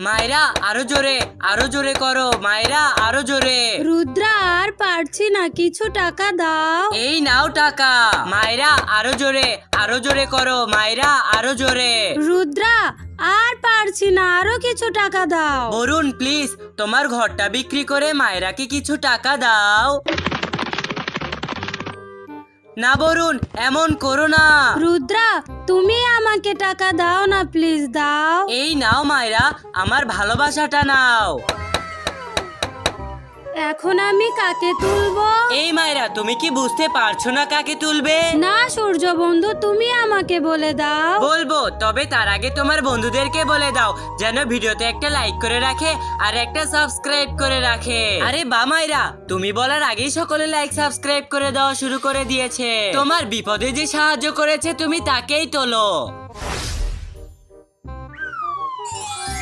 মায়েরা আরও জোরে আরও জোরে করো মায়েরা আরও জোরে। রুদ্রা আর পারছি না কিছু টাকা দাও। এই নাও টাকা। মায়েরা আরও জোরে আরও জোরে করো মায়েরা আরও জোরে। রুদ্রা আর পারছি না আরও কিছু টাকা দাও। বরুণ প্লিজ তোমার ঘরটা বিক্রি করে মায়েরাকে কিছু টাকা দাও। না বরুণ এমন করো না। রুদ্রা তুমি আমাকে টাকা দাও না প্লিজ দাও। এই নাও মায়েরা আমার ভালোবাসাটা নাও। এখন আমি কাকে তুলবো? এই মায়েরা তুমি কি বুঝতে পারছ না কাকে তুলবে? না সূর্য বন্ধু তুমি আমাকে বলে দাও। বলব তবে তার আগে তোমার বন্ধুদেরকে বলে দাও যেন ভিডিওতে একটা লাইক করে রাখে আর একটা সাবস্ক্রাইব করে রাখে। আরে বা মাইরা তুমি বলার আগেই সকলে লাইক সাবস্ক্রাইব করে দেওয়া শুরু করে দিয়েছে। তোমার বিপদে যে সাহায্য করেছে তুমি তাকেই তোলো।